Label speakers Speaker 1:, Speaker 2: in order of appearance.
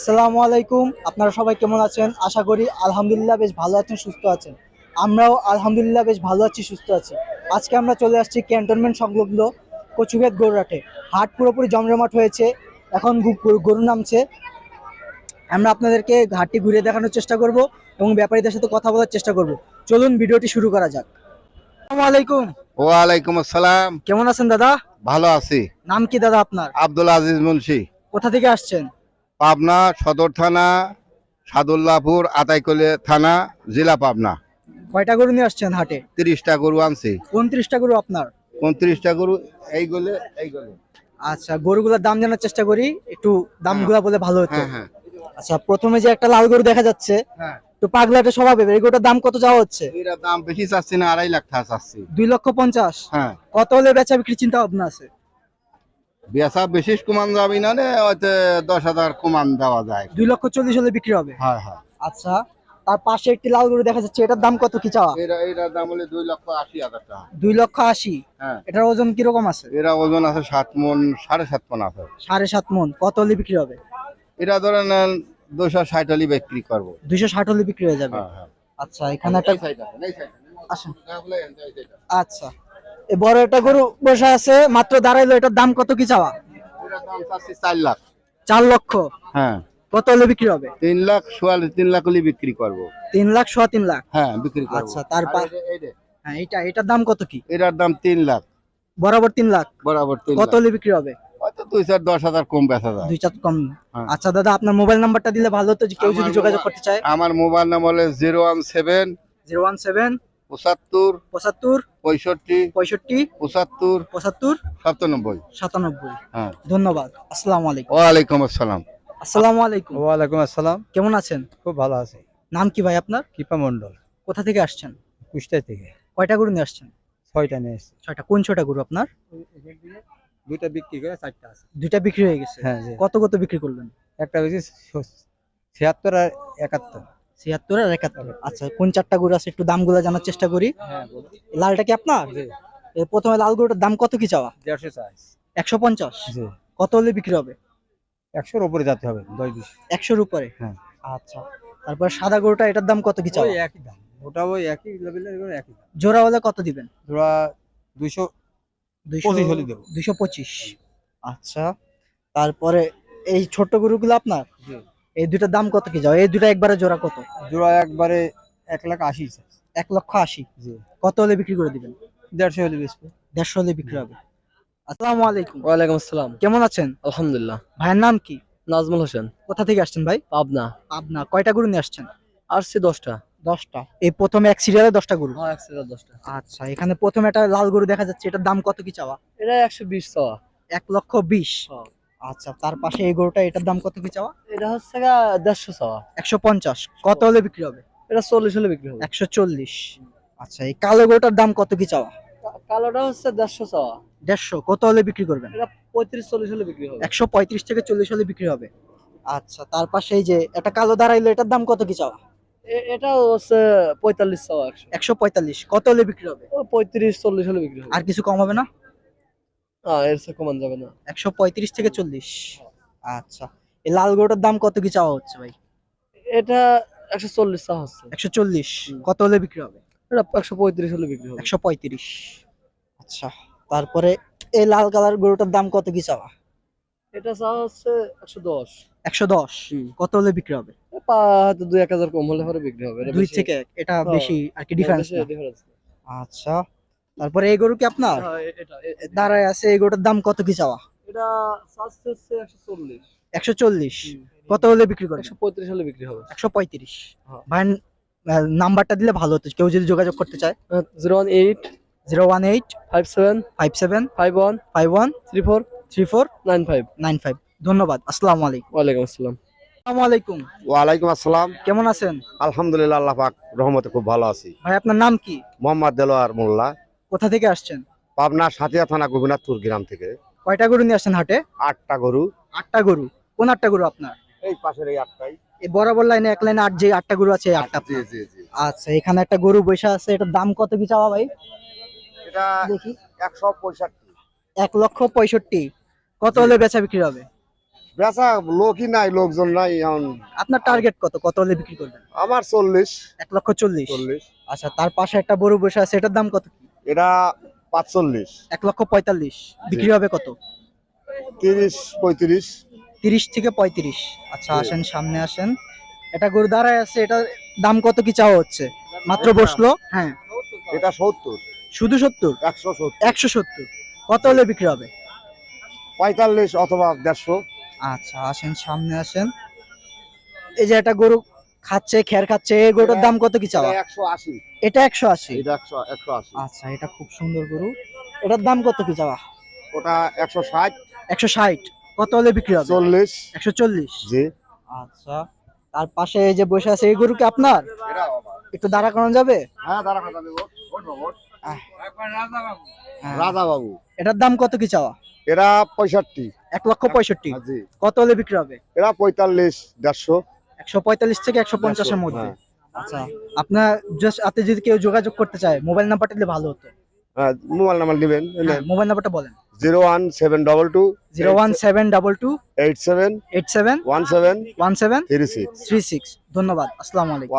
Speaker 1: আসসালামু আলাইকুম। আপনারা সবাই কেমন আছেন? আশা করি আলহামদুলিল্লাহ বেশ ভালো আছেন সুস্থ আছেন। আমরাও আলহামদুলিল্লাহ বেশ ভালো আছি সুস্থ আছি। আজকে আমরা চলে আসছি ক্যান্টনমেন্ট সংলগ্ন কচুভেদ গরুরাটে হাট পুরোপুরি জমজমাট হয়েছে এখন গরু নামছে। আমরা আপনাদেরকে ঘাটটি ঘুরে দেখানোর চেষ্টা করব এবং ব্যাপারীদের সাথে কথা বলার চেষ্টা করব। চলুন ভিডিওটি শুরু করা যাক। আসসালামু আলাইকুম।
Speaker 2: ওয়ালাইকুম আসসালাম।
Speaker 1: কেমন আছেন দাদা?
Speaker 2: ভালো আছি।
Speaker 1: নাম কি দাদা আপনার?
Speaker 2: আব্দুল আজিজ মুন্সি।
Speaker 1: কোথা থেকে আসছেন?
Speaker 2: পাবনা সদর থানা সাদুল্লাপুর আতাইকলে থানা জেলা পাবনা।
Speaker 1: কয়টা গরু নিয়ে আসছেন হাটে?
Speaker 2: তিরিশটা গরু আনছি।
Speaker 1: উনত্রিশটা গরু আপনার?
Speaker 2: উনত্রিশটা গরু এই গলে এই গলে।
Speaker 1: আচ্ছা গরুগুলোর দাম জানার চেষ্টা করি একটু দামগুলা বলে ভালো হতো।
Speaker 2: হ্যাঁ হ্যাঁ।
Speaker 1: আচ্ছা প্রথমে যে একটা লাল গরু দেখা যাচ্ছে
Speaker 2: হ্যাঁ।
Speaker 1: তো পাগলাটে স্বভাবে এই গরুটার দাম কত যাওয়া হচ্ছে?
Speaker 2: এরা দাম বেশি চাচ্ছি না আড়াই লাখ টাকা চাচ্ছি।
Speaker 1: দুই লক্ষ পঞ্চাশ।
Speaker 2: হ্যাঁ।
Speaker 1: কত হলে বেচা বিক্রি চিন্তা ভাবনা আছে?
Speaker 2: বেসা বেশি কমান যাবি না রে হয়তো দশ হাজার কমান দেওয়া যায়।
Speaker 1: দুই লক্ষ চল্লিশ হলে বিক্রি হবে?
Speaker 2: হ্যাঁ হ্যাঁ।
Speaker 1: আচ্ছা তার পাশে একটি লাল গরু দেখা যাচ্ছে এটার দাম কত কি চাওয়া?
Speaker 2: এরা এটার দাম হলে দুই লক্ষ আশি হাজার টাকা।
Speaker 1: দুই লক্ষ আশি?
Speaker 2: হ্যাঁ।
Speaker 1: এটার ওজন কীরকম আছে?
Speaker 2: এরা ওজন আছে সাত মন সাড়ে সাত মন আছে।
Speaker 1: সাড়ে সাত মন। কত হলে বিক্রি হবে?
Speaker 2: এটা ধরেন দুশো ষাট হলে বিক্রি করব।
Speaker 1: দুইশো ষাট হলে বিক্রি হয়ে যাবে?
Speaker 2: হ্যাঁ হ্যাঁ।
Speaker 1: আচ্ছা এখানে একটা। আচ্ছা। এই বড় একটা গরু বসে আছে মাত্র দাঁড়াইলো এটার দাম কত কি চাওয়া?
Speaker 2: চার লাখ
Speaker 1: চার লক্ষ।
Speaker 2: হ্যাঁ।
Speaker 1: কত হলে বিক্রি হবে?
Speaker 2: তিন লাখ সোয়াল তিন লাখ হলে বিক্রি করব।
Speaker 1: তিন লাখ সোয়া তিন লাখ?
Speaker 2: হ্যাঁ বিক্রি করব।
Speaker 1: আচ্ছা, তারপর- হ্যাঁ এটা এটার দাম কত কি?
Speaker 2: এটার দাম তিন লাখ।
Speaker 1: বরাবর তিন লাখ?
Speaker 2: বরাবর তিন
Speaker 1: কত হলে বিক্রি হবে?
Speaker 2: হয়তো দুই চার দশ হাজার কম বেচা যায়।
Speaker 1: দুই চার কম।
Speaker 2: হ্যাঁ।
Speaker 1: আচ্ছা দাদা আপনার মোবাইল নাম্বারটা দিলে ভালো হতো কেউ যদি
Speaker 2: আমার
Speaker 1: যোগাযোগ
Speaker 2: মোবাইল-
Speaker 1: করতে চায়।
Speaker 2: আমার মোবাইল নাম্বার হলো zero one seven
Speaker 1: zero one seven
Speaker 2: পঁচাত্তর
Speaker 1: পঁচাত্তর
Speaker 2: পঁয়ষট্টি
Speaker 1: পঁয়ষট্টি
Speaker 2: পঁচাত্তর
Speaker 1: পঁচাত্তর
Speaker 2: সাতানব্বই।
Speaker 1: সাতানব্বই।
Speaker 2: হ্যাঁ।
Speaker 1: ধন্যবাদ। আসসালামু আলাইকুম।
Speaker 2: ওয়ালাইকুম আসসালাম।
Speaker 1: আসসালামু আলাইকুম।
Speaker 3: ওয়ালাইকুম আসসালাম।
Speaker 1: কেমন আছেন?
Speaker 3: খুব ভালো আছি।
Speaker 1: নাম কি ভাই আপনার?
Speaker 3: কৃপা মন্ডল
Speaker 1: কোথা থেকে আসছেন?
Speaker 3: কুষ্টা থেকে।
Speaker 1: কয়টা গরু নিয়ে আসছেন?
Speaker 3: ছয়টা নিয়ে এসেছি
Speaker 1: ছয়টা। কোন ছয়টা গরু আপনার?
Speaker 3: দুইটা বিক্রি করে চারটা আছে।
Speaker 1: দুইটা বিক্রি হয়ে গেছে।
Speaker 3: হ্যাঁ
Speaker 1: কত কত বিক্রি করলেন?
Speaker 3: একটা বেশি ছিয়াত্তর আর একাত্তর।
Speaker 1: ছিয়াত্তর আর একাত্তর। আচ্ছা কোন চারটা গরু আছে একটু দামগুলো জানার চেষ্টা করি।
Speaker 3: হ্যাঁ
Speaker 1: লালটা কি আপনার? প্রথমে লাল গরুটার দাম কত কি চাওয়া? একশো পঞ্চাশ। কত হলে বিক্রি হবে?
Speaker 3: একশোর উপরে যেতে হবে দশ বিশ
Speaker 1: একশোর উপরে?
Speaker 3: হ্যাঁ।
Speaker 1: আচ্ছা। তারপর সাদা গরুটা এটার দাম কত কি চাওয়া?
Speaker 3: একই দাম। ওটা ওই একই লেভেলের একই দাম।
Speaker 1: জোড়া হলে কত দিবেন?
Speaker 3: ধরা দুইশো পঁচিশ হলে দেবো।
Speaker 1: দুইশো পঁচিশ। আচ্ছা। তারপরে এই ছোট গরুগুলো আপনার? এই দুটার দাম কত কি যাও? এই দুটা একবারে জোড়া কত?
Speaker 3: জোড়া একবারে এক লাখ আশি
Speaker 1: এক লক্ষ আশি?
Speaker 3: জি।
Speaker 1: কত হলে বিক্রি করে দিবেন?
Speaker 3: দেড়শো হলে বেশি
Speaker 1: দেড়শো হলে বিক্রি হবে। আসসালামু আলাইকুম।
Speaker 4: ওয়ালাইকুম আসসালাম।
Speaker 1: কেমন আছেন?
Speaker 4: আলহামদুলিল্লাহ।
Speaker 1: ভাইয়ের নাম কি?
Speaker 4: নাজমুল হোসেন।
Speaker 1: কোথা থেকে আসছেন ভাই?
Speaker 4: পাবনা।
Speaker 1: পাবনা। কয়টা গরু নিয়ে আসছেন?
Speaker 4: আসছে দশটা।
Speaker 1: দশটা। এই প্রথমে এক সিরিয়ালে দশটা গরু?
Speaker 4: হ্যাঁ একশো দশটা।
Speaker 1: আচ্ছা এখানে প্রথমে একটা লাল গরু দেখা যাচ্ছে। এটার দাম কত কি চাওয়া?
Speaker 4: এটা একশো বিশ চাওয়া।
Speaker 1: এক লক্ষ বিশ।
Speaker 4: হ্যাঁ।
Speaker 1: আচ্ছা তার পাশে এই গরুটা এটার দাম কত কি চাওয়া?
Speaker 4: এটা হচ্ছে দেড়শো চাওয়া।
Speaker 1: একশো পঞ্চাশ। কত হলে বিক্রি হবে?
Speaker 4: এটা চল্লিশ হলে বিক্রি হবে।
Speaker 1: একশো চল্লিশ। আচ্ছা এই কালো গরুটার দাম কত কি চাওয়া?
Speaker 4: কালোটা হচ্ছে দেড়শো চাওয়া।
Speaker 1: দেড়শো। কত হলে বিক্রি করবেন?
Speaker 4: এটা পঁয়ত্রিশ চল্লিশ হলে বিক্রি হবে।
Speaker 1: একশো পঁয়ত্রিশ থেকে চল্লিশ হলে বিক্রি হবে। আচ্ছা তার পাশে এই যে একটা কালো দাঁড়াইলো এটার দাম কত কি চাওয়া?
Speaker 4: এ- এটাও হচ্ছে পঁয়তাল্লিশ চাওয়া একশো
Speaker 1: পঁয়তাল্লিশ। কত হলে বিক্রি হবে?
Speaker 4: ও পঁয়ত্রিশ চল্লিশ হলে বিক্রি হবে।
Speaker 1: আর কিছু কম হবে না?
Speaker 4: এর চেয়ে কমান যাবে না।
Speaker 1: একশো পঁয়ত্রিশ থেকে চল্লিশ। আচ্ছা। এই লাল গরুটার দাম কত কি চাওয়া হচ্ছে ভাই?
Speaker 4: এটা একশো চল্লিশ চাওয়া হচ্ছে।
Speaker 1: একশো চল্লিশ। কত হলে বিক্রি হবে?
Speaker 4: এটা একশো পঁয়ত্রিশ হলে বিক্রি হবে।
Speaker 1: একশো পঁয়ত্রিশ। আচ্ছা। তারপরে এই লাল কালার গরুটার দাম কত কি চাওয়া?
Speaker 4: এটা চাওয়া হচ্ছে একশো দশ।
Speaker 1: একশো দশ। কত হলে বিক্রি হবে?
Speaker 4: পা হয়তো দুই এক হাজার কম হলে পরে বিক্রি হবে।
Speaker 1: দুই থেকে? এটা
Speaker 4: হ্যাঁ,
Speaker 1: বেশি আর কি ডিফারেন্স। আচ্ছা। তারপরে এই গরু কি আপনার?
Speaker 4: হ্যাঁ,
Speaker 1: দাঁড়ায় আছে এই গরুটার দাম কত কি চাওয়া?
Speaker 4: এটা একশো চল্লিশ।
Speaker 1: কত হলে বিক্রি করবেন?
Speaker 4: একশো পঁয়ত্রিশ হলে বিক্রি হবে।
Speaker 1: একশো পঁয়ত্রিশ।
Speaker 4: হ্যাঁ।
Speaker 1: ভাই নাম্বারটা দিলে ভালো হতো। কেউ যদি যোগাযোগ করতে চায়।
Speaker 4: Zero one eight
Speaker 1: zero one eight
Speaker 4: five seven
Speaker 1: five seven
Speaker 4: five one
Speaker 1: five one
Speaker 4: three four
Speaker 1: three four
Speaker 4: nine five.
Speaker 1: Nine five. ধন্যবাদ। আসসালামু আলাইকুম।
Speaker 4: ওয়ালাইকুম আসসালাম।
Speaker 1: আসসালামু আলাইকুম।
Speaker 2: ওয়ালাইকুম আসসালাম।
Speaker 1: কেমন আছেন?
Speaker 2: আলহামদুলিল্লাহ আল্লাহ পাক রহমতে খুব ভালো আছি।
Speaker 1: ভাই আপনার নাম কি?
Speaker 2: মোহাম্মদ দেলোয়ার মোল্লা।
Speaker 1: কোথা থেকে আসছেন?
Speaker 2: পাবনা সাতিয়া থানা গোপীনাথপুর গ্রাম থেকে।
Speaker 1: কয়টা গরু নিয়ে আসছেন হাটে?
Speaker 2: আটটা গরু।
Speaker 1: আটটা গরু। কোন আটটা গরু আপনার?
Speaker 2: এই পাশের এই আটটাই।
Speaker 1: এই বরাবর লাইনে এক লাইনে আট যে আটটা গরু আছে আটটা
Speaker 2: জি জি জি
Speaker 1: আচ্ছা এখানে একটা গরু বসে আছে এটার দাম কত কি চাওয়া ভাই?
Speaker 2: এটা
Speaker 1: দেখি।
Speaker 2: একশো পঁয়ষট্টি।
Speaker 1: এক লক্ষ পঁয়ষট্টি। কত হলে বেচা বিক্রি হবে?
Speaker 5: বেচা লোকই নাই লোকজন নাই এখন
Speaker 1: আপনার টার্গেট কত? কত হলে বিক্রি করবেন?
Speaker 5: আমার চল্লিশ।
Speaker 1: এক লক্ষ চল্লিশ।
Speaker 5: চল্লিশ।
Speaker 1: আচ্ছা তার পাশে একটা বড় বসে আছে এটার দাম কত কি?
Speaker 5: এটা পাঁচচল্লিশ।
Speaker 1: এক লক্ষ পঁয়তাল্লিশ। বিক্রি হবে কত?
Speaker 5: তিরিশ পঁয়ত্রিশ।
Speaker 1: তিরিশ থেকে পঁয়ত্রিশ। আচ্ছা আসেন সামনে আসেন। এটা গরু দাঁড়ায় আছে এটার দাম কত কি চাওয়া হচ্ছে? মাত্র বসল? হ্যাঁ।
Speaker 5: এটা সত্তর।
Speaker 1: শুধু সত্তর?
Speaker 5: একশো সত্তর।
Speaker 1: একশো সত্তর। কত হলে বিক্রি হবে?
Speaker 5: পঁয়তাল্লিশ অথবা দেড়শো।
Speaker 1: আচ্ছা আসেন সামনে আসেন। এই যে একটা গরু খাচ্ছে খের খাচ্ছে এই গরুটার দাম কত কি চাওয়া?
Speaker 5: একশো আশি।
Speaker 1: এটা একশো আশি?
Speaker 5: এটা একশো একশো আশি।
Speaker 1: আচ্ছা এটা খুব সুন্দর গরু। এটার দাম কত কি চাওয়া?
Speaker 5: ওটা একশো ষাট।
Speaker 1: একশো ষাট। কত হলে বিক্রি হবে?
Speaker 5: চল্লিশ।
Speaker 1: একশো চল্লিশ?
Speaker 5: জি।
Speaker 1: আচ্ছা তার পাশে এই যে বসে আছে এই গরু কি আপনার? একটু দাঁড়া করানো যাবে?
Speaker 5: হ্যাঁ দাঁড়া কথা দেবো
Speaker 1: হ্যাঁ।
Speaker 5: রাজা বাবু
Speaker 1: এটার দাম কত কি চাওয়া?
Speaker 5: এরা পঁয়ষট্টি।
Speaker 1: এক লক্ষ পঁয়ষট্টি।
Speaker 5: জি।
Speaker 1: কত হলে বিক্রি হবে?
Speaker 5: এরা পঁয়তাল্লিশ দেড়শো।
Speaker 1: একশো পঁয়তাল্লিশ থেকে একশো পঞ্চাশের মধ্যে।
Speaker 5: হ্যাঁ।
Speaker 1: আচ্ছা আপনার জাস্ট আপনি যদি কেউ যোগাযোগ করতে চায় মোবাইল নাম্বারটা দিলে ভালো হতো।
Speaker 5: হ্যাঁ মোবাইল নাম্বার নেবেন
Speaker 1: হ্যাঁ, মোবাইল নাম্বারটা বলেন।
Speaker 5: Zero one seven double two
Speaker 1: zero one seven double two
Speaker 5: eight seven
Speaker 1: eight seven
Speaker 5: one seven
Speaker 1: one seven
Speaker 5: three six.
Speaker 1: Three six. ধন্যবাদ আসসালামু আলাইকুম।